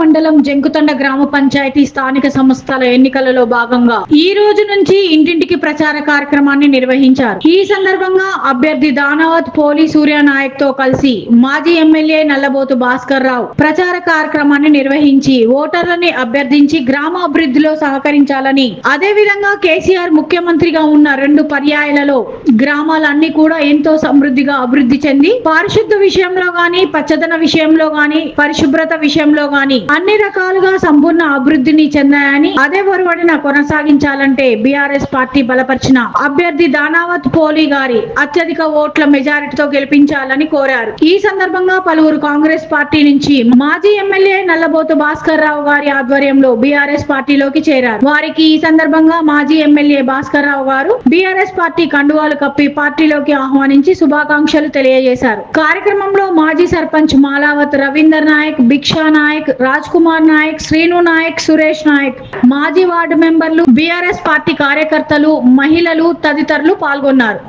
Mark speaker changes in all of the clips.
Speaker 1: మండలం జంకుతండ గ్రామ పంచాయతీ స్థానిక సంస్థల ఎన్నికలలో భాగంగా ఈ రోజు నుంచి ఇంటింటికి ప్రచార కార్యక్రమాన్ని నిర్వహించారు. ఈ సందర్భంగా అభ్యర్థి దానావత్ పోలి సూర్య నాయక్తో కలిసి మాజీ ఎమ్మెల్యే నల్లబోతు భాస్కర్ రావు ప్రచార కార్యక్రమాన్ని నిర్వహించి ఓటర్లని అభ్యర్థించి గ్రామ అభివృద్ధిలో సహకరించాలని అదే విధంగా కేసీఆర్ ముఖ్యమంత్రిగా ఉన్న రెండు పర్యాయాలలో గ్రామాలన్నీ కూడా ఎంతో సమృద్ధిగా అభివృద్ధి చెంది పారిశుద్ధ విషయంలో గాని పచ్చదన విషయంలో గాని పరిశుభ్రత విషయంలో గాని అన్ని రకాలుగా సంపూర్ణ అభివృద్ధిని చెందాయని అదే ఒరవడిన కొనసాగించాలంటే బీఆర్ఎస్ పార్టీ బలపరిచిన అభ్యర్థి దానావత్ పోలి గారి అత్యధిక ఓట్ల మెజారిటీతో గెలిపించాలని కోరారు. ఈ సందర్భంగా పలువురు కాంగ్రెస్ పార్టీ నుంచి మాజీ ఎమ్మెల్యే నల్లబోతు భాస్కర్ రావు గారి ఆధ్వర్యంలో బీఆర్ఎస్ పార్టీలోకి చేరారు. వారికి ఈ సందర్భంగా మాజీ ఎమ్మెల్యే భాస్కర్ రావు గారు బీఆర్ఎస్ పార్టీ కండువాలు కప్పి పార్టీలోకి ఆహ్వానించి శుభాకాంక్షలు తెలియజేశారు. కార్యక్రమంలో మాజీ సర్పంచ్ మాలావత్ రవీందర్ నాయక్ భిక్షా నాయక్ రాజ్ కుమార్ నాయక్ శ్రీను నాయక్ సురేష్ నాయక్. మాజీ వార్డు మెంబర్లు బీఆర్ఎస్ పార్టీ కార్యకర్తలు మహిళలు తదితరులు పాల్గొన్నారు.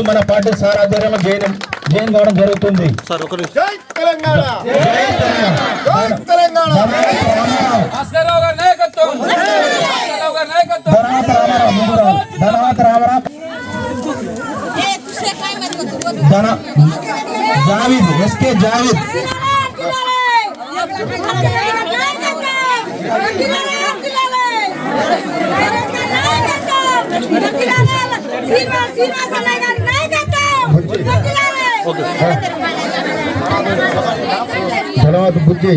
Speaker 2: రోజు మన పార్టీ సార్ ఆధ్వర్యంలో జైన్ జైన్ కావడం జరుగుతుంది
Speaker 3: సార్ ఒక నిమిషం
Speaker 4: జై తెలంగాణ జై
Speaker 2: Dhanavantha Bujji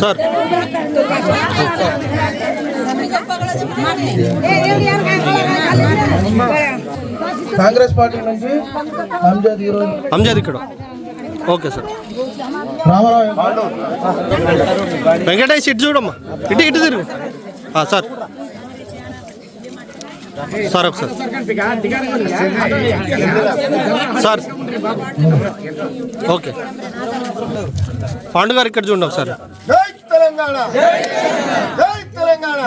Speaker 3: sir
Speaker 2: Congress party నుంచి అంజద్ ఈరోజు
Speaker 3: అంజాద్ ఇక్కడ. Okay sir.
Speaker 2: రామారావు.
Speaker 3: వెంకటేష్ ఇటు చూడమ్మా. ఇటు ఇటు తిరుగు. సార్. సార్ ఒకసారి. సార్. ఓకే. పాండు గారు ఇక్కడ చూడండి ఒకసారి.
Speaker 4: జై తెలంగాణ. జై తెలంగాణ.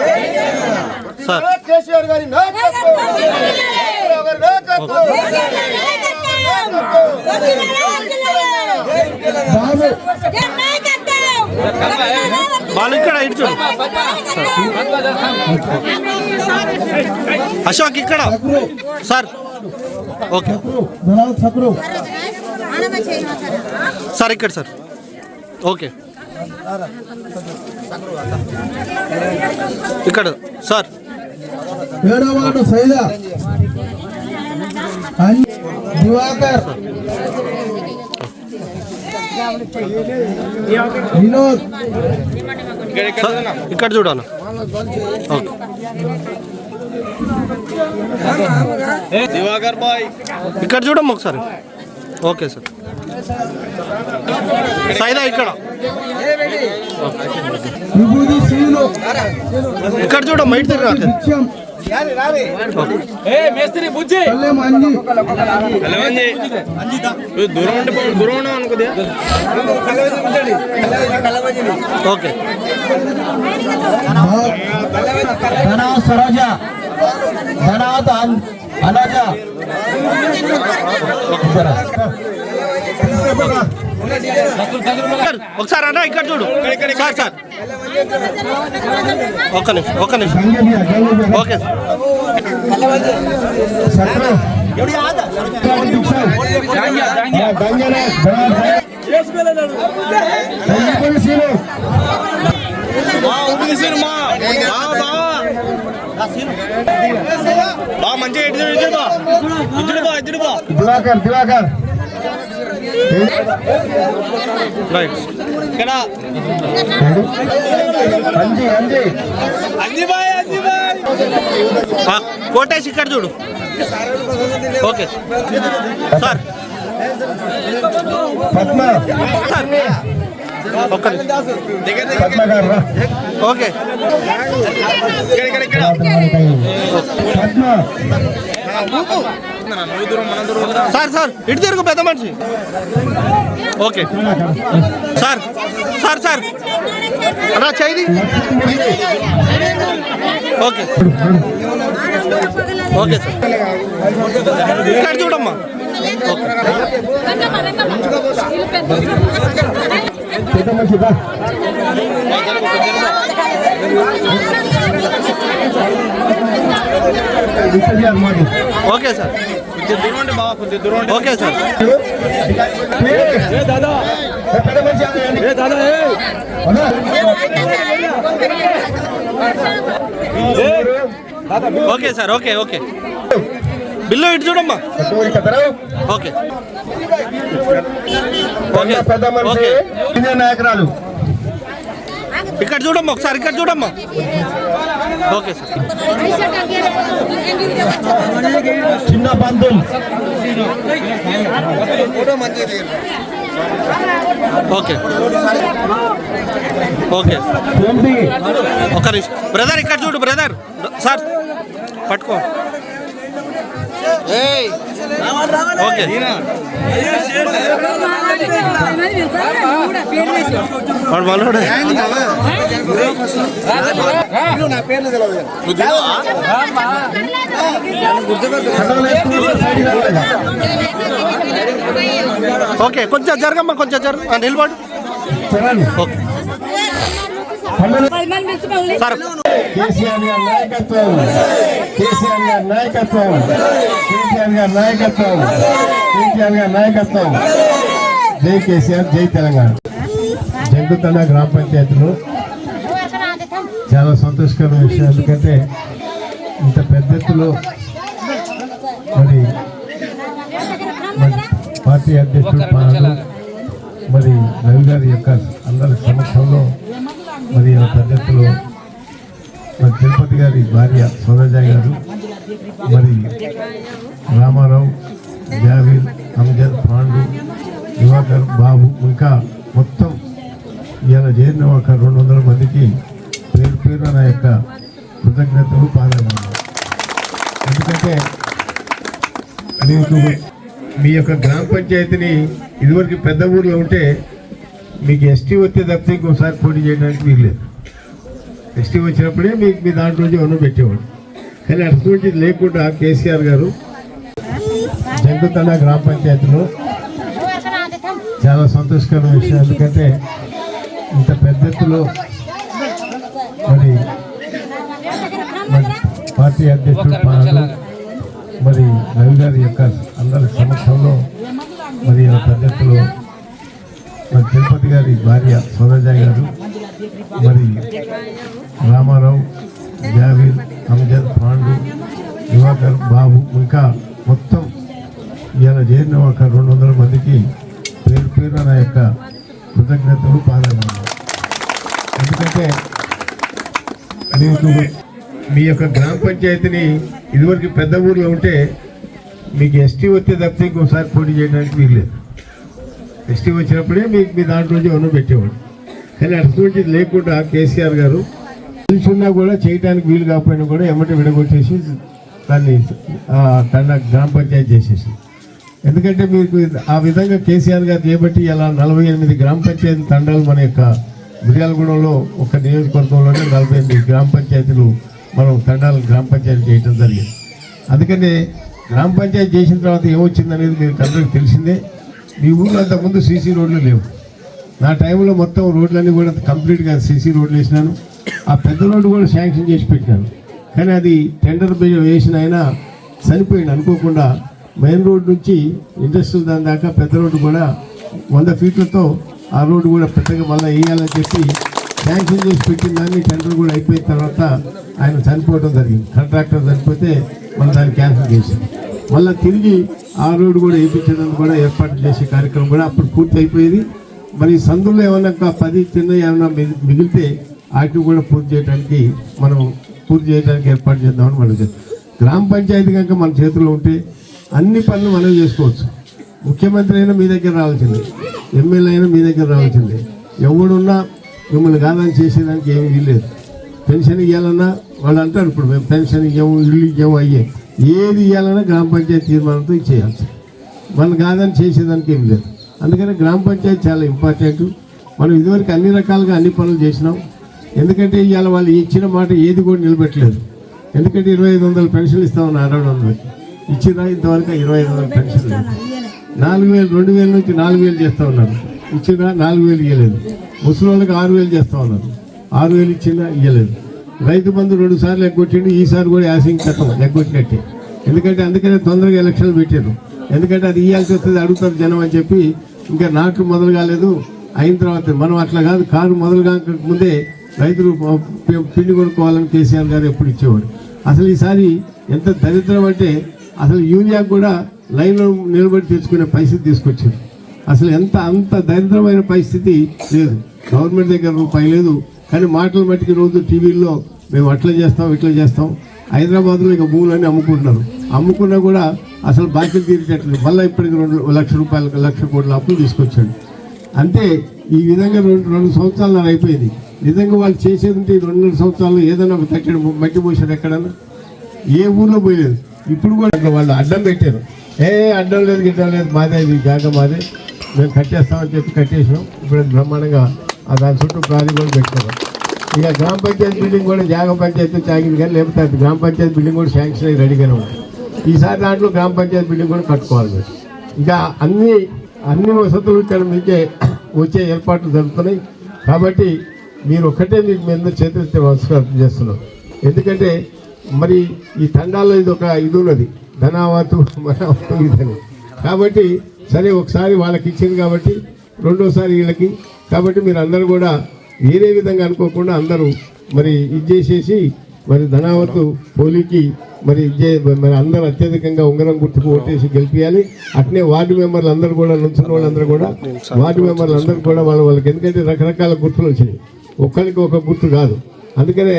Speaker 3: సార్.
Speaker 4: కేసీఆర్ గారి
Speaker 2: బాబు
Speaker 3: వాళ్ళు ఇక్కడ ఇటు చూడు. అశోక్ ఇక్కడ. సార్. ఓకే. సార్ ఇక్కడ సార్. ఓకే. ఇక్కడ సార్.
Speaker 2: ఏడో దివాకర్.
Speaker 3: సార్, ఇక్కడ చూడాను ఓకే.
Speaker 5: దివాకర్ బాయ్.
Speaker 3: ఇక్కడ చూడమ్మ ఒకసారి. Okay sir. సైదా ఇక్కడ. ఇక్కడ చూడమ్మా ఇటు తిరిగి
Speaker 2: నిత్యం
Speaker 6: ఏ మేస్త్రి బుజ్జి.
Speaker 3: దూరం ఉంటే. దూరం ఉన్నాం అనుకోదే. ఓకే.
Speaker 7: సరోజ అనజ.
Speaker 3: సార్, ఒకసారి అన్న ఇక్కడ చూడు. Sir sir. ఒక్క నిమిషం ఒక్క నిమిషం. ఓకే బా మంచిగా ఇద్దరు బా ఇద్దరు బా ఇద్దరు బా
Speaker 7: దివాకర్ దివాకర్.
Speaker 3: రైట్ ఇక్కడ కోటేష్ ఇక్కడ చూడు. ఓకే. సార్. ఓకే. ఇక్కడ ఇక్కడ ఇక్కడ. సార్ సార్ ఇటు తిరుగు పెద్ద మనిషి. ఓకే. Sir sir sir. అన్నా చేయి ఓకే. Okay sir. ఇక్కడ చూడమ్మా.
Speaker 7: పెద్ద మనిషి
Speaker 3: ఓకే సార్. కొంచెం దూరం ఉంటే బాగా కొంచెం దూరం ఉంటే ఓకే సార్.
Speaker 7: ఏ పెద్ద మనిషి
Speaker 3: okay sir okay okay. Bill ఇటు చూడమ్మా. ఓకే.
Speaker 7: పెద్ద మనిషి సీనియర్ నాయకురాలు.
Speaker 3: ఇక్కడ చూడమ్మా ఒకసారి ఇక్కడ చూడమ్మా. Okay sir.
Speaker 7: చిన్న బంధువులు
Speaker 3: ఓకే. ఓకే. ఒక నిమిషం. బ్రదర్ ఇక్కడ చూడు బ్రదర్. సార్ పట్టుకో. ఓకే. వాడు? ఓకే కొంచెం జరగమ్మా కొంచెం జరగ నిలబడు. ఓకే. సార్.
Speaker 7: కేసీఆర్ గారి నాయకత్వం. కేసీఆర్ గారి నాయకత్వం. కేసీఆర్ గారి నాయకత్వం. కేసీఆర్ గారి నాయకత్వం. జై కేసీఆర్ జై తెలంగాణ. జంకుతండ గ్రామ పంచాయతీలో చాలా సంతోషకరమైన విషయం. ఎందుకంటే ఇంత పెద్ద ఎత్తులో మరి పార్టీ అధ్యక్షుడు పాలన మరి రవి గారి యొక్క అందరి సమక్షంలో మరి ఆ పద్ధతిలో మరి తిరుపతి గారి భార్య సోదజ గారు మరి రామారావు జావీర్ అమ్జద్ పాండు దివాకర్ బాబు ఇంకా మొత్తం ఇలా చేరిన ఒక రెండు వందల మందికి పేరు పేరు నా యొక్క కృతజ్ఞతలు పాదాలు ఎందుకంటే మీకు మీ యొక్క గ్రామ పంచాయతీని ఇదివరకు పెద్ద ఊర్లో ఉంటే మీకు ఎస్టీ వచ్చే తప్పితే ఇంకోసారి పోటీ చేయడానికి మీరు లేదు ఎస్టీ వచ్చినప్పుడే మీకు మీ దాంట్లో ఎవరు పెట్టేవాడు కానీ అటువంటి లేకుండా కేసీఆర్ గారు జంకుతండ గ్రామ పంచాయతీలో చాలా సంతోషకరమైన విషయం. ఎందుకంటే ఇంత పెద్ద ఎత్తులో మరి మరి పార్టీ అధ్యక్షుడు మరి రవి గారి యొక్క అందరి సమక్షంలో మరి ఆ ఎత్తులో మరి తిరుపతి గారి భార్య సోదరజా గారు మరి రామారావు జావీర్ అమ్జద్ పాండు దివాకర్ బాబు ఇంకా మొత్తం ఇలా చేరిన ఒక రెండు వందల మందికి పేరు పేరు నా యొక్క కృతజ్ఞతలు పాల్గొన్నాను ఎందుకంటే మీకు మీ యొక్క గ్రామ పంచాయతీని ఇదివరకు పెద్ద ఊర్లో ఉంటే మీకు ఎస్టీ వచ్చే తప్పితే ఇంకోసారి పోటీ చేయడానికి మీరు లేదు ఎస్టీ వచ్చినప్పుడే మీకు మీ దాంట్లో నుంచి ఎవరినో పెట్టేవాడు కానీ నుంచి లేకుండా కేసీఆర్ గారు కలిసి కూడా చేయడానికి వీలు కాకపోయినా కూడా ఎమ్మటి విడగొట్టేసి దాన్ని తన గ్రామ పంచాయతీ చేసేసి. ఎందుకంటే మీకు ఆ విధంగా కేసీఆర్ గారు చేపట్టి ఇలా నలభై ఎనిమిది గ్రామ పంచాయతీ తండాలు మన యొక్క మిర్యాలగూడెంలో ఒక నియోజకవర్గంలోనే నలభై ఎనిమిది గ్రామ పంచాయతీలు మనం తండాలు గ్రామ పంచాయతీ చేయడం జరిగింది. అందుకని గ్రామ పంచాయతీ చేసిన తర్వాత ఏమొచ్చింది అనేది మీకు అందరికీ తెలిసిందే. మీ ఊళ్ళో అంతకుముందు సీసీ రోడ్లు లేవు. నా టైంలో మొత్తం రోడ్లన్నీ కూడా కంప్లీట్గా సీసీ రోడ్లు వేసినాను. ఆ పెద్ద రోడ్డు కూడా శాంక్షన్ చేసి పెట్టాను కానీ అది టెండర్ బిల్ వేసిన ఆయన చనిపోయింది అనుకోకుండా మెయిన్ రోడ్ నుంచి ఇండస్ట్రియల్ దాని దాకా పెద్ద రోడ్డు కూడా వంద ఫీట్లతో ఆ రోడ్డు కూడా పెద్దగా మళ్ళీ వేయాలని చెప్పి శాంక్షన్ చేసి పెట్టిన దాన్ని టెండర్ కూడా అయిపోయిన తర్వాత ఆయన చనిపోవడం జరిగింది. కాంట్రాక్టర్ చనిపోతే మళ్ళీ దాన్ని క్యాన్సిల్ చేసింది మళ్ళీ తిరిగి ఆ రోడ్డు కూడా వేయించడానికి కూడా ఏర్పాటు చేసే కార్యక్రమం కూడా అప్పుడు పూర్తి అయిపోయేది. మరి సందులో ఏమన్నా పది చిన్న ఏమన్నా మిగిలితే వాటిని కూడా పూర్తి చేయడానికి మనం పూర్తి చేయడానికి ఏర్పాటు చేద్దామని మనం గ్రామ పంచాయతీ కనుక మన చేతిలో ఉంటే అన్ని పనులు మనం చేసుకోవచ్చు. ముఖ్యమంత్రి అయినా మీ దగ్గర రావాల్సిందే. ఎమ్మెల్యే అయినా మీ దగ్గర రావాల్సిందే. ఎవడున్నా మిమ్మల్ని కాదని చేసేదానికి ఏమీ వీల్లేదు. పెన్షన్ ఇవ్వాలన్నా వాళ్ళు అంటారు ఇప్పుడు మేము పెన్షన్ ఇవ్వము ఇల్లు ఇవ్వము అయ్యే. ఏది ఇవ్వాలన్నా గ్రామ పంచాయతీ తీర్మానంతో ఇచ్చేయాల్సి మనం కాదని చేసేదానికి ఏం లేదు. అందుకని గ్రామ పంచాయతీ చాలా ఇంపార్టెంట్. మనం ఇదివరకు అన్ని రకాలుగా అన్ని పనులు చేసినాం. ఎందుకంటే ఇవాళ వాళ్ళు ఇచ్చిన మాట ఏది కూడా నిలబెట్టలేదు. ఎందుకంటే ఇరవై ఐదు వందల పెన్షన్లు ఇస్తామని అరవై వందలకి ఇచ్చినా ఇంతవరకు ఇరవై ఐదు వందల పెన్షన్ నాలుగు వేలు రెండు వేల నుంచి నాలుగు వేలు చేస్తూ ఉన్నారు. ఇచ్చినా నాలుగు వేలు ఇవ్వలేదు ముసలి వాళ్ళకి ఆరు వేలు చేస్తూ ఉన్నారు. ఆరు వేలు ఇచ్చినా ఇవ్వలేదు రైతు బంధు రెండు సార్లు ఎగ్గొట్టిండు ఈసారి కూడా యాసింగ్ కథం ఎగ్గొట్టినట్టే. ఎందుకంటే అందుకనే తొందరగా ఎలక్షన్లు పెట్టారు ఎందుకంటే అది ఇవ్వాల్సి వస్తుంది అడుగుతారు జనం అని చెప్పి ఇంకా నాట్లు మొదలు కాలేదు. అయిన తర్వాత మనం అట్లా కాదు కారు మొదలు కాక ముందే రైతులు పిండి కొనుక్కోవాలని కేసీఆర్ గారు ఎప్పుడు ఇచ్చేవాడు అసలు ఈసారి ఎంత దరిద్రం అంటే అసలు యూరియా కూడా లైన్లో నిలబడి తెచ్చుకునే పరిస్థితి తీసుకొచ్చారు. అసలు ఎంత అంత దరిద్రమైన పరిస్థితి లేదు. గవర్నమెంట్ దగ్గర రూపాయి లేదు. కానీ మాటలు మట్టికి రోజు టీవీల్లో మేము అట్లా చేస్తాం ఇట్లా చేస్తాం. హైదరాబాద్లో ఇక భూములన్నీ అమ్ముకుంటున్నారు. అమ్ముకున్నా కూడా అసలు బాకీలు తీర్చేట్లేదు మళ్ళీ ఇప్పటికి రెండు లక్ష రూపాయలు లక్ష కోట్ల అప్పులు తీసుకొచ్చాడు. అంటే ఈ విధంగా రెండు రెండు సంవత్సరాలు నాకు అయిపోయింది. నిజంగా వాళ్ళు చేసేది ఉంటే రెండున్నర సంవత్సరాలు ఏదైనా ఒక మట్టి పోసారు ఎక్కడన్నా? ఏ ఊర్లో పోయలేదు. ఇప్పుడు కూడా వాళ్ళు అడ్డం పెట్టారు. ఏ అడ్డం లేదు గిడ్డం లేదు మాదే ఇది జాగ మాదే. మేము కట్టేస్తామని చెప్పి కట్టేసినాం. ఇప్పుడు బ్రహ్మాండంగా దాని చుట్టూ ప్రాణి కూడా పెట్టారు. ఇక గ్రామ పంచాయతీ బిల్డింగ్ కూడా జాగ పంచాయతీ తాగింది కానీ లేకపోతే గ్రామ పంచాయతీ బిల్డింగ్ కూడా శాంక్షన్ అయ్యి రెడీగానే ఉంది. ఈసారి దాంట్లో గ్రామ పంచాయతీ బిల్డింగ్ కూడా కట్టుకోవాలి. మీరు ఇంకా అన్ని అన్ని వసతులు ఇక్కడ మీకే వచ్చే ఏర్పాట్లు జరుగుతున్నాయి. కాబట్టి మీరు ఒక్కటే మీకు మీద చేతులెత్తే నమస్కారం చేస్తున్నాం ఎందుకంటే మరి ఈ తండాల్లో ఇది ఒక ఇది ఉన్నది. ధనావతు మనావతు ఇదని. కాబట్టి సరే ఒకసారి వాళ్ళకి ఇచ్చింది కాబట్టి రెండోసారి వీళ్ళకి. కాబట్టి మీరు అందరూ కూడా వేరే విధంగా అనుకోకుండా అందరూ మరి ఇది చేసేసి మరి ధనావతు పోలీకి మరి ఇది మరి అందరూ అత్యధికంగా ఉంగరం గుర్తుకు ఓటేసి గెలిపించాలి అట్నే వార్డు మెంబర్లు అందరూ కూడా నుంచిన వాళ్ళందరూ కూడా వార్డు మెంబర్లు అందరూ కూడా వాళ్ళ వాళ్ళకి ఎందుకంటే రకరకాల గుర్తులు వచ్చినాయి. ఒక్కరికి ఒక గుర్తు కాదు. అందుకనే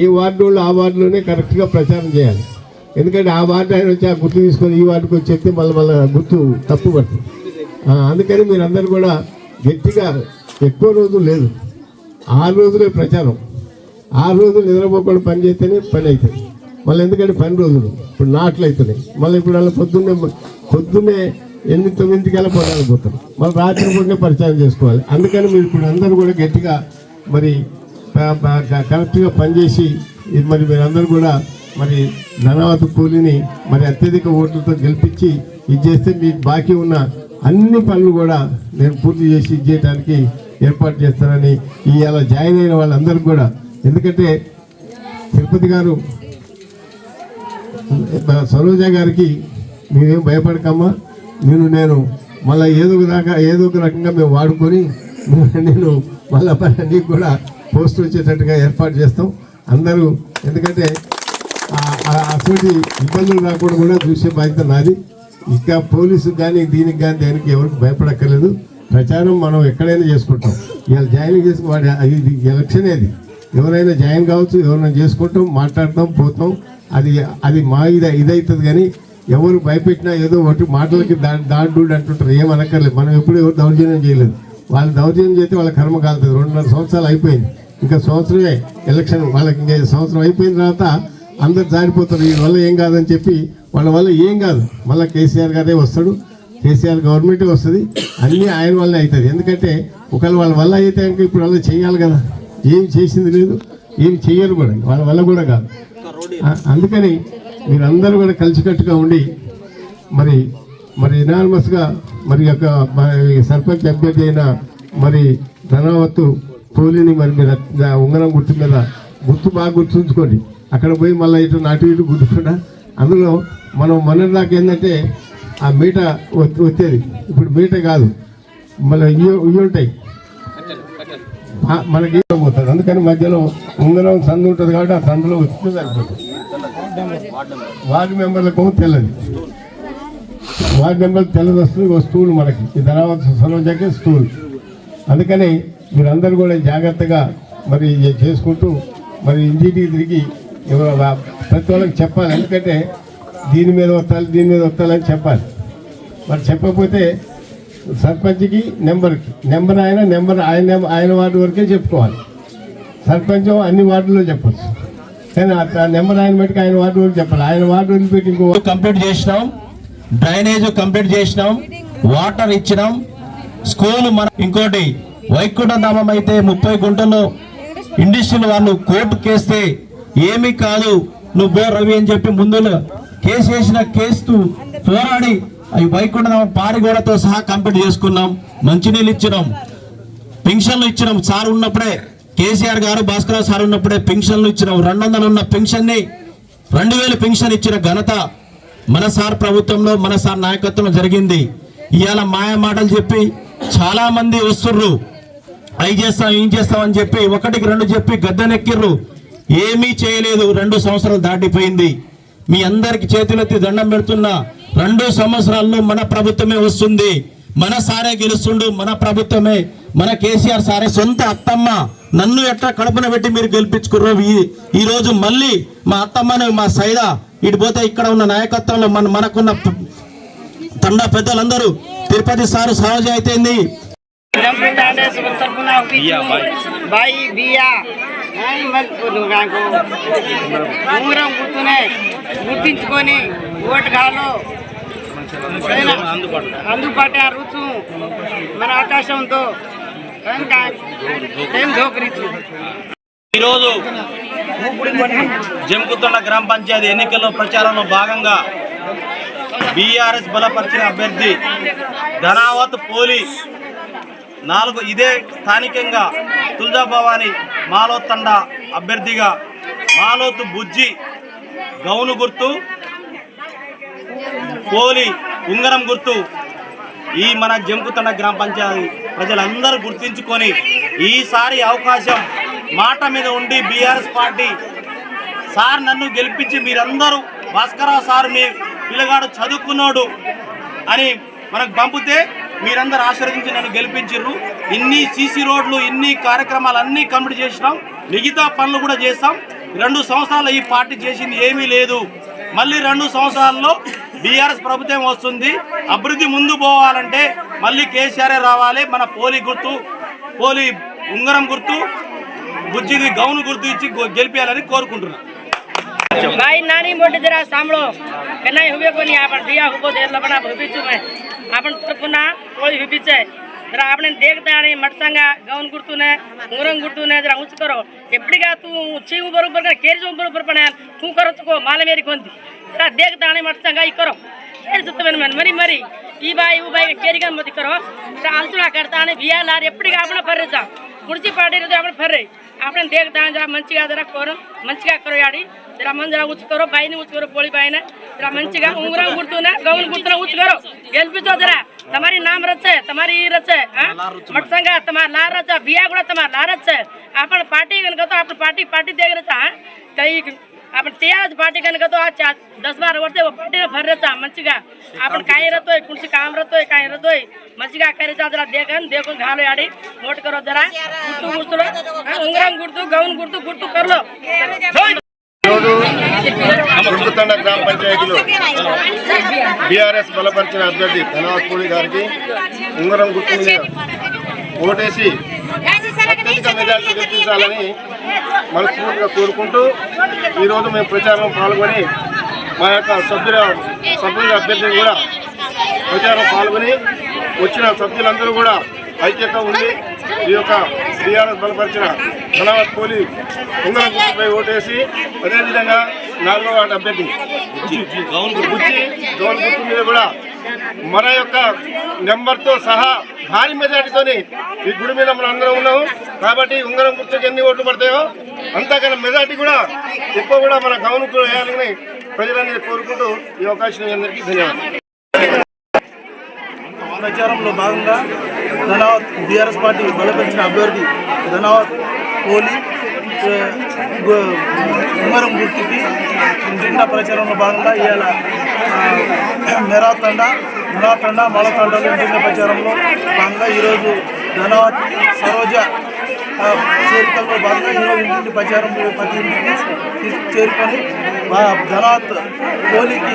Speaker 7: ఏ వార్డు వాళ్ళు ఆ వార్డులోనే కరెక్ట్గా ప్రచారం చేయాలి. ఎందుకంటే ఆ వార్డు ఆయన వచ్చి ఆ గుర్తు తీసుకొని ఈ వార్డుకి వచ్చి చెప్తే మళ్ళీ మళ్ళీ గుర్తు తప్పు పడుతుంది. అందుకని మీరు అందరూ కూడా గట్టిగా ఎక్కువ రోజులు లేదు. ఆరు రోజులే ప్రచారం. ఆరు రోజులు నిద్రపోకుండా పని చేస్తేనే పని అవుతుంది మళ్ళీ ఎందుకంటే పని రోజులు. ఇప్పుడు నాట్లు అవుతున్నాయి మళ్ళీ ఇప్పుడు అలా పొద్దున్నే పొద్దున్నే ఎనిమిది తొమ్మిదింటికల్లా పొలాలు పోతారు. మళ్ళీ రాత్రి పూటనే పరిచయం చేసుకోవాలి. అందుకని మీరు ఇప్పుడు అందరూ కూడా గట్టిగా మరి కరెక్ట్గా పనిచేసి మరి మీరందరూ కూడా మరి ధనవత కూలిని మరి అత్యధిక ఓట్లతో గెలిపించి ఇది చేస్తే మీకు బాకీ ఉన్న అన్ని పనులు కూడా నేను పూర్తి చేసి ఇచ్చేయడానికి ఏర్పాటు చేస్తానని ఇవాళ జాయిన్ అయిన వాళ్ళందరికీ కూడా. ఎందుకంటే తిరుపతి గారు సరోజ గారికి మేమేం భయపడకమ్మా. నేను నేను మళ్ళీ ఏదో ఒక దాకా ఏదో ఒక రకంగా మేము వాడుకొని నేను మళ్ళీ నీకు కూడా పోస్ట్ వచ్చేటట్టుగా ఏర్పాటు చేస్తాం. అందరూ ఎందుకంటే అటువంటి ఇబ్బందులు రాకుండా కూడా చూసే బాధ్యత నాది. ఇంకా పోలీసు కానీ దీనికి కానీ దేనికి ఎవరికి భయపడక్కర్లేదు. ప్రచారం మనం ఎక్కడైనా చేసుకుంటాం. ఇలా జాయిన్ చేసి వాడి ఇది ఎలక్షన్ అది. ఎవరైనా జాయిన్ కావచ్చు ఎవరైనా చేసుకుంటాం మాట్లాడతాం పోతాం. అది అది మా ఇది ఇదవుతుంది కానీ ఎవరు భయపెట్టినా ఏదో ఒకటి మాటలకి దా దాడు అంటుంటారు. ఏమనక్కర్లేదు మనం ఎప్పుడు ఎవరు దౌర్జన్యం చేయలేదు. వాళ్ళు దౌర్జన్యం చేస్తే వాళ్ళ కర్మ కాలుతుంది. రెండున్నర సంవత్సరాలు అయిపోయింది. ఇంకా సంవత్సరమే ఎలక్షన్. వాళ్ళకి ఇంకా సంవత్సరం అయిపోయిన తర్వాత అందరు జారిపోతారు. వీళ్ళ వల్ల ఏం కాదని చెప్పి వాళ్ళ వల్ల ఏం కాదు. మళ్ళీ కేసీఆర్ గారే వస్తాడు. కేసీఆర్ గవర్నమెంటే వస్తుంది. అన్నీ ఆయన వల్లే అవుతుంది ఎందుకంటే ఒకవేళ వాళ్ళ వల్ల అయితే ఇంకా ఇప్పుడు అలా చేయాలి కదా. ఏం చేసింది లేదు ఏం చెయ్యరు కూడా వాళ్ళ వల్ల కూడా కాదు. అందుకని మీరందరూ కూడా కలిసికట్టుగా ఉండి మరి మరి ఎనానమస్గా మరి యొక్క సర్పంచ్ అభ్యర్థి అయిన మరి ధనావత్తు పోలిని మరి మీరు ఉంగరం గుర్తు మీద గుర్తు బాగా గుర్తుంచుకోండి. అక్కడ పోయి మళ్ళీ ఇటు నాటు ఇటు గుర్తుకుండా అందులో మనం మొన్నటిదాకా ఏంటంటే ఆ మీట వచ్చేది. ఇప్పుడు మీట కాదు. మళ్ళీ ఇవి ఇవి ఉంటాయి. మనకి పోతుంది అందుకని మధ్యలో ముందులో సందు ఉంటుంది కాబట్టి ఆ సందులో వచ్చింది సరిపోతుంది. వార్డు మెంబర్లకు తెల్లది. వార్డు మెంబర్ తెల్లది వస్తుంది ఒక మనకి. ఈ ధనావత సరోజకి స్టూల్ అందుకని మీరందరూ కూడా జాగ్రత్తగా మరి చేసుకుంటూ మరి ఇంటికి తిరిగి ప్రతి వాళ్ళకి చెప్పాలి. ఎందుకంటే దీని మీద వస్తాలి దీని మీద వస్తాలని చెప్పాలి. మరి చెప్పకపోతే సర్పంచ్కి నెంబర్కి. నెంబర్ ఆయన నెంబర్ ఆయన ఆయన వార్డు వరకే చెప్పుకోవాలి. సర్పంచ్ అన్ని వార్డుల్లో చెప్పచ్చు. కానీ ఆ నెంబర్ ఆయన బట్టి ఆయన వార్డు వరకు చెప్పాలి. ఆయన వార్డు వదిలిపెట్టి ఇంకో
Speaker 2: కంప్లీట్ చేసినాం. డ్రైనేజ్ కంప్లీట్ చేసినాం. వాటర్ ఇచ్చినాం. స్కూల్ మన ఇంకోటి వైకుంఠధామం అయితే ముప్పై గుంటల్లో ఇండస్ట్రియల్ వాళ్ళు కోర్టు కేస్తే ఏమీ కాదు. నువ్వు బో రవి అని చెప్పి ముందు కేసు వేసిన కేసు పోరాడి అవి వైకుంఠధామం పారిగోడతో సహా కంప్లీట్ చేసుకున్నాం మంచినీళ్ళు ఇచ్చినాం పెన్షన్లు ఇచ్చినాం. సార్ ఉన్నప్పుడే కేసీఆర్ గారు భాస్కర్ సార్ ఉన్నప్పుడే పెన్షన్లు ఇచ్చినాం. రెండు వందలు ఉన్న పెన్షన్ని రెండు వేలు పెన్షన్ ఇచ్చిన ఘనత మన సార్ ప్రభుత్వంలో మన సార్ నాయకత్వంలో జరిగింది. ఇవాళ మాయ మాటలు చెప్పి చాలా మంది వస్తుర్రు. అవి చేస్తాం ఏం చేస్తాం అని చెప్పి ఒకటికి రెండు చెప్పి గద్దెనెక్కిర్రు. ఏమీ చేయలేదు. రెండు సంవత్సరాలు దాటిపోయింది. మీ అందరికి చేతులెత్తి దండం పెడుతున్నా. రెండు సంవత్సరాల్లో మన ప్రభుత్వమే వస్తుంది. మన సారే గెలుస్తుండు మన ప్రభుత్వమే. మన కేసీఆర్ సారే సొంత అత్తమ్మ. నన్ను ఎట్లా కడుపున పెట్టి మీరు గెలిపించుకుర్రు ఈ- రోజు మళ్ళీ మా అత్తమ్మని మా సైదా ఇటు పోతే ఇక్కడ ఉన్న నాయకత్వంలో మన మనకున్న తండ పెద్దలందరూ తిరుపతి సారు సహజ అయితేంది.
Speaker 8: గుర్తించుకొని ఓటు కాలు అందుబాటు ఆ రుచు మన ఆకాశంతో.
Speaker 2: ఈరోజు జంకుతొండ గ్రామ పంచాయతీ ఎన్నికల్లో ప్రచారంలో భాగంగా బీఆర్ఎస్ బలపరిచిన అభ్యర్థి ధనావత్ పోలీ నాలుగు ఇదే స్థానికంగా తుల్జా భవాని మాలోత్తండ అభ్యర్థిగా మాలోతు బుజ్జి గౌను గుర్తు కోలి ఉంగరం గుర్తు. ఈ మన జంకుతండ గ్రామ పంచాయతీ ప్రజలందరూ గుర్తించుకొని ఈసారి అవకాశం మాట మీద ఉండి బీఆర్ఎస్ పార్టీ సార్ నన్ను గెలిపించి మీరందరూ భాస్కరరావు సార్ మీ పిల్లగాడు చదువుకున్నాడు అని మనకు పంపితే మీరందరూ ఆశీర్వదించి నన్ను గెలిపించారు ఇన్ని సీసీ రోడ్లు ఇన్ని కార్యక్రమాలు అన్నీ కంప్లీట్ చేసినాం. మిగతా పనులు కూడా చేస్తాం రెండు సంవత్సరాలు ఈ పార్టీ చేసింది ఏమీ లేదు. మళ్ళీ రెండు సంవత్సరాల్లో బీఆర్ఎస్ ప్రభుత్వం వస్తుంది అభివృద్ధి ముందు పోవాలంటే మళ్ళీ కేసీఆర్ రావాలి మన పోలి గుర్తు పోలి ఉంగరం గుర్తు బుజ్జిది గౌను గుర్తు ఇచ్చి గెలిపించాలని కోరుకుంటున్నాను
Speaker 8: भाई नानी मोटी जरा सामलो कन्ना हुए को नहीं आपण दिया हुबो देर लबना भुबीचु में आपण पुन्हा कोई हुबीचे जरा आपने देखते आने मटसंगा गौन गुर्तू ने मुरंग गुर्तू ఎప్పటిగా తూ చెయ్యి బరోబర్ కానీ కేరి చెవు బరోబర్ పడే తూ కరచుకో మాలమేరి కొంది జరా దేగతాని మట్సంగా ఇక్కరో. కేరి చుత్తమని మన మరి మరి ఈ బాయి ఊ బాయి కేరిగా మతి కరో జరా ఆలోచన కడతానే బియాలార్ ఎప్పటిగా ఆపణ పర్రేజాం కుడిచి పాడేరు ఆపణ పర్రే. ఆపణ దేగతాని జర మంచిగా జర కోరం. మంచిగా కరో యాడి రమ్మని జర ఉచ్చుకోరు పైన ఉచ్చుకోరు పోలి పైన జర మంచిగా ఉంగరం కుడుతున్నా గౌన్ కుడుతున్నా ఉచ్చుకోరు గెలిపించో జర తమరి నామ్ రచ్చే తమరి ఈ రచ్చే మట్ సంఘ తమ లార్ రచ్చ బియా కూడా తమ లార్ రచ్చే आपण पार्टी कन करतो आपण पार्टी पार्टी द्यायचा काही आपण तेच पार्टी कन करतो अच्छा दस बारा वर्ष पार्टीला भरायचा मंचिका आपण काही राहतोय कुणची काम राहतोय काही राहतोय मंचिका करायचा जरा देखन देखून घालो याडी मोठ करो जरा गुडतो गुडतो उंगराम गुडतो गाऊन गुडतो गुडतो करलो కర్లో
Speaker 7: దుర్గతండ గ్రామ పంచాయతీలో బీఆర్ఎస్ బలపరిచిన అభ్యర్థి ధనవత్పూడి గారికి ఉంగరం గుర్తు మీద ఓటేసి
Speaker 9: అత్యధిక మెజార్టీ గెలిపించాలని మనస్ఫూర్తిగా కోరుకుంటూ ఈరోజు మేము ప్రచారంలో పాల్గొని మా యొక్క సభ్యుల సభ్యుల అభ్యర్థిని కూడా ప్రచారం పాల్గొని వచ్చిన సభ్యులందరూ కూడా ఐక్యత ఉండి ఈ యొక్క టీఆర్ఎస్ బలపరిచిన ధనవత్ కోహ్లీ ఉంగరం గుర్తుపై ఓటేసి అదేవిధంగా నాలుగో వార్డు అభ్యర్థి బుచ్చి గౌన్ గుర్తు మీద కూడా మన యొక్క నెంబర్తో సహా భారీ మెజార్టీతోని ఈ గుడి మీద మనం అందరం ఉన్నాము. కాబట్టి ఉంగరం గుర్తుకు ఎన్ని ఓట్లు పడతాయో అంతకన్నా మెజార్టీ కూడా ఎక్కువ కూడా మన గౌన్ వేయాలని ప్రజలందరినీ కోరుకుంటూ ఈ అవకాశం అందరికీ ధన్యవాదాలు.
Speaker 10: ప్రచారంలో భాగంగా ధనావత్ బీఆర్ఎస్ పార్టీ బలపరిచిన అభ్యర్థి ధనావత్ కోహ్లీ ఉమ్మరం గుర్తుకి జెండా ప్రచారంలో భాగంగా ఇవాళ ఆ, మెరా తండ మెరా తండ జెండా ప్రచారంలో భాగంగా ఈరోజు ధనావత్ సరోజ చేరికల్లో భాగంగా ఈరోజు ఇంటింటి ప్రచారం ప్రతి ఇంటికి చేరుకొని వా- ధనావత్ కోహ్లీకి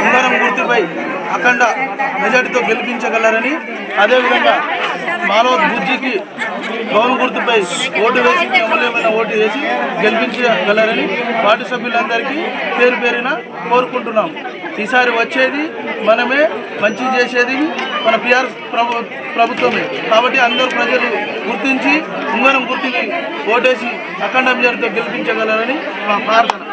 Speaker 10: ఉంగరం గుర్తుపై అఖండ మెజార్టీతో గెలిపించగలరని అదేవిధంగా మానవత్ బుజ్జికి గౌన్ గుర్తుపై ఓటు వేసి అమూల్యమైన ఓటు వేసి గెలిపించగలరని పార్టీ సభ్యులందరికీ పేరు పేరిన కోరుకుంటున్నాం. ఈసారి వచ్చేది మనమే మంచి చేసేది మన బీఆర్ఎస్ ప్రభు ప్రభుత్వమే. కాబట్టి అందరూ ప్రజలు గుర్తించి ఉంగరం గుర్తిని ఓటేసి అఖండ మెజార్టీతో గెలిపించగలరని మా ప్రార్థన.